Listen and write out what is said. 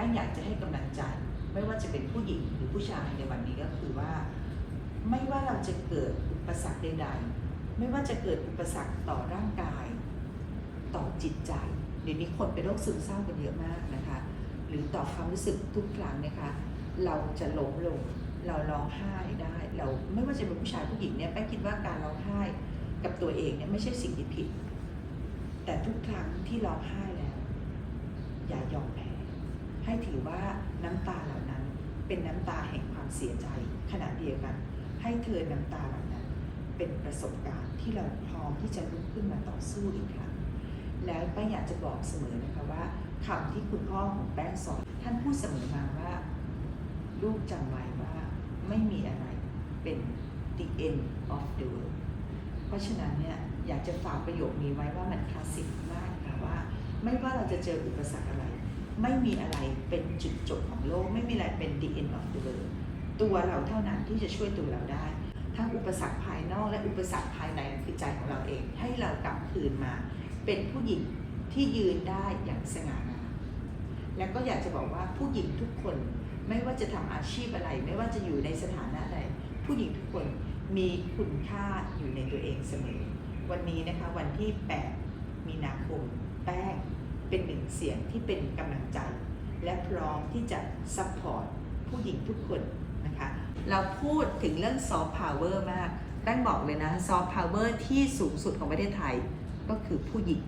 ป้งอยากจะให้กำลังใจ ไม่ว่าจะเป็นผู้หญิงหรือผู้ชายในวันนี้ก็คือว่า ไม่ว่าเราจะเกิดอุปสรรคใดๆ ไม่ว่าจะเกิดอุปสรรคต่อร่างกาย ต่อจิตใจเดี๋ยวนี้คนเป็นโรคซึมเศร้ากันเยอะมากนะคะ หรือต่อความรู้สึกทุกครั้งนะคะ เราจะล้มลง เราร้องไห้ได้ เราไม่ว่าจะเป็นผู้ชายผู้หญิงเนี่ยแป้งคิดว่าการร้องไห้กับตัวเองเนี่ยไม่ใช่สิ่งที่ผิด แต่ทุกครั้งที่ร้องไห้แล้ว อย่ายอมแพ้ ให้ถือว่าน้ำตาเหล่านั้นเป็นน้ำตาแห่งความเสียใจ ขณะเดียวกัน ให้เธอน้ำตาเหล่านั้น เป็นประสบการณ์ที่เราพร้อมที่จะลุกขึ้นมาต่อสู้อีกครั้งแล้วป้งอยากจะบอกเสมอนะคะว่าคำที่คุณพ่อของแป้งสอนท่านพูดเสมอมาว่า ลูกจำไว้ว่าไม่มีอะไรเป็น the end of the world เพราะฉะนั้นเนี่ยอยากจะฝากประโยคนี้ไว้ว่ามันคลาสสิกมากค่ะว่า ไม่ว่าเราจะเจออุปสรรคอะไร ไม่มีอะไรเป็นจุดจบของโลก ไม่มีอะไรเป็น the end of the world ตัวเราเท่านั้นที่จะช่วยตัวเราได้ ทั้งอุปสรรคภายนอกและอุปสรรคภายในคือใจของเราเอง ให้เรากลับคืนมา เป็นผู้หญิงที่ยืนได้อย่างสง่างามแล้วก็อยากจะบอกว่าผู้หญิงทุกคนไม่ว่าจะทำอาชีพอะไร ไม่ว่าจะอยู่ในสถานะใดผู้หญิงทุกคนมีคุณค่าอยู่ในตัวเองเสมอ วันนี้นะคะวันที่ 8 มีนาคมแป้ง เป็นหนึ่งเสียงที่เป็นกำลังใจ และพร้อมที่จะซัพพอร์ตผู้หญิงทุกคนนะคะ เราพูดถึงเรื่องซอฟต์พาวเวอร์มากแป้งบอกเลยนะซอฟต์พาวเวอร์ที่สูงสุดของประเทศไทยก็คือผู้หญิง